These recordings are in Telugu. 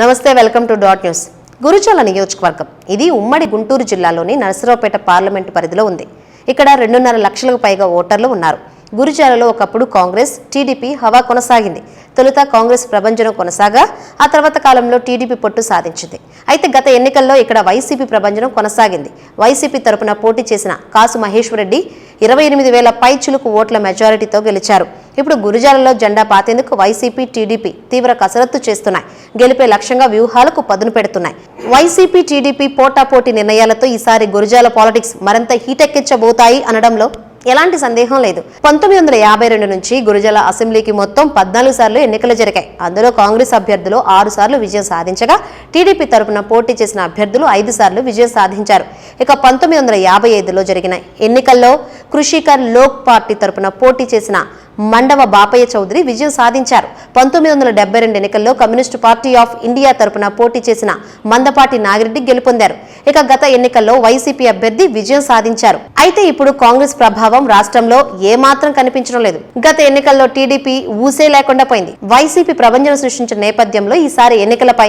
నమస్తే welcome to dot news. Gurazala నియోజకవర్గం. ఇది ఉమ్మడి గుంటూరు జిల్లాలోని నరసరావుపేట పార్లమెంటు పరిధిలో ఉంది. ఇక్కడ రెండున్నర లక్షలకు పైగా ఓటర్లు ఉన్నారు. గురుజాలలో ఒకప్పుడు కాంగ్రెస్ టీడీపీ హవా కొనసాగింది. తొలుత కాంగ్రెస్ ప్రభంజనం కొనసాగా ఆ తర్వాత కాలంలో టీడీపీ పొట్టు సాధించింది. అయితే గత ఎన్నికల్లో ఇక్కడ వైసీపీ ప్రభంజనం కొనసాగింది. వైసీపీ తరపున పోటీ చేసిన కాసు మహేశ్వరరెడ్డి ఇరవై ఎనిమిది వేల పైచులకు ఓట్ల మెజారిటీతో గెలిచారు. ఇప్పుడు గురుజాలలో జెండా పాతేందుకు వైసీపీ టీడీపీ తీవ్ర కసరత్తు చేస్తున్నాయి. గెలిపే లక్ష్యంగా వ్యూహాలకు పదును పెడుతున్నాయి. వైసీపీ టీడీపీ పోటాపోటీ నిర్ణయాలతో ఈసారి గురుజాల పాలిటిక్స్ మరింత హీటెక్కించబోతాయి అనడంలో ఎలాంటి సందేహం లేదు. పంతొమ్మిది వందల యాభై రెండు నుంచి గురుజల అసెంబ్లీకి మొత్తం పద్నాలుగు సార్లు ఎన్నికలు జరిగాయి. అందులో కాంగ్రెస్ అభ్యర్థులు ఆరు సార్లు విజయం సాధించగా టీడీపీ తరపున పోటీ చేసిన అభ్యర్థులు ఐదు సార్లు విజయం సాధించారు. ఇక పంతొమ్మిది వందల యాభై ఐదులో జరిగిన ఎన్నికల్లో కృషికర్ లోక్ పార్టీ తరపున పోటీ చేసిన మండవ బాపయ్య చౌదరి విజయం సాధించారు. పంతొమ్మిది వందల డెబ్బై రెండు ఎన్నికల్లో కమ్యూనిస్టు పార్టీ ఆఫ్ ఇండియా తరపున పోటీ చేసిన మందపాటి నాగిరెడ్డి గెలుపొందారు. ఇక గత ఎన్నికల్లో వైసీపీ అభ్యర్థి విజయం సాధించారు. అయితే ఇప్పుడు కాంగ్రెస్ ప్రభావం రాష్ట్రంలో ఏమాత్రం కనిపించడం లేదు. గత ఎన్నికల్లో టీడీపీ ఊసే లేకుండా పోయింది. వైసీపీ ప్రభంజనం సృష్టించిన నేపథ్యంలో ఈసారి ఎన్నికలపై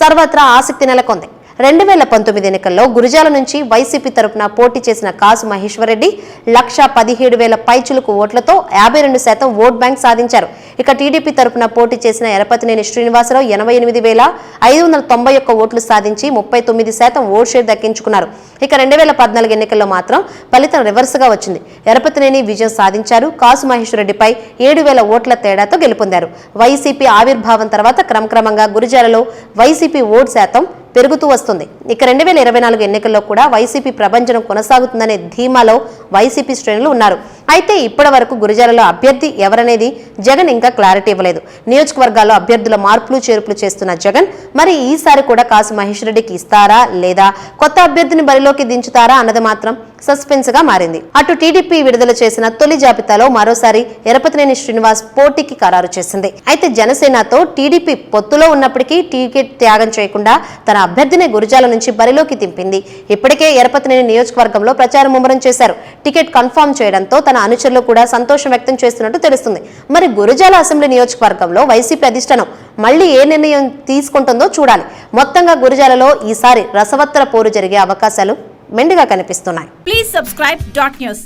సర్వత్రా ఆసక్తి నెలకొంది. రెండు వేల పంతొమ్మిది ఎన్నికల్లో గురిజాల నుంచి వైసీపీ తరపున పోటీ చేసిన కాసు మహేశ్వరరెడ్డి లక్ష పదిహేడు వేల పైచులకు ఓట్లతో యాభై రెండు శాతం ఓట్ బ్యాంక్ సాధించారు. ఇక టీడీపీ తరపున పోటీ చేసిన ఎరపతినేని శ్రీనివాసరావు ఎనభై ఎనిమిది వేల ఐదు వందల తొంభై ఒక్క ఓట్లు సాధించి ముప్పై తొమ్మిది శాతం ఓట్ షేర్ దక్కించుకున్నారు. ఇక రెండు వేల పద్నాలుగు ఎన్నికల్లో మాత్రం ఫలితం రివర్స్గా వచ్చింది. ఎరపతినేని విజయం సాధించారు. కాసు మహేశ్వరరెడ్డిపై ఏడు వేల ఓట్ల తేడాతో గెలుపొందారు. వైసీపీ ఆవిర్భావం తర్వాత క్రమక్రమంగా గురిజాలలో వైసీపీ ఓట్ శాతం పెరుగుతూ వస్తుంది. ఇక రెండు వేల ఇరవై నాలుగు ఎన్నికల్లో కూడా వైసీపీ ప్రభంజనం కొనసాగుతుందనే ధీమాలో వైసీపీ శ్రేణులు ఉన్నారు. అయితే ఇప్పటి వరకు గురిజాలలో అభ్యర్థి ఎవరనేది జగన్ ఇంకా క్లారిటీ ఇవ్వలేదు. నియోజకవర్గాల్లో అభ్యర్థుల మార్పులు చేర్పులు చేస్తున్న జగన్ మరి ఈసారి కూడా కాసు మహేష్ రెడ్డికి ఇస్తారా లేదా కొత్త అభ్యర్థిని బరిలోకి దించుతారా అన్నది మాత్రం సస్పెన్స్గా మారింది. అటు టీడీపీ విడుదల చేసిన తొలి జాబితాలో మరోసారి ఎరపతినేని శ్రీనివాస్ పోటీకి ఖరారు చేసింది. అయితే జనసేనతో టీడీపీ పొత్తులో ఉన్నప్పటికీ టికెట్ త్యాగం చేయకుండా తన అభ్యర్థిని గురిజాల నుంచి బరిలోకి దింపింది. ఇప్పటికే ఎరపతినేని నియోజకవర్గంలో ప్రచారం ముమ్మరం చేశారు. టికెట్ కన్ఫామ్ చేయడంతో తన అనుచరులు కూడా సంతోషం వ్యక్తం చేస్తున్నట్టు తెలుస్తుంది. మరి గురిజాల అసెంబ్లీ నియోజకవర్గంలో వైసీపీ అధిష్టానం మళ్ళీ ఏ నిర్ణయం తీసుకుంటుందో చూడాలి. మొత్తంగా గురిజాలలో ఈసారి రసవత్తర పోరు జరిగే అవకాశాలు మెండుగా కనిపిస్తున్నాయి. Please subscribe dot news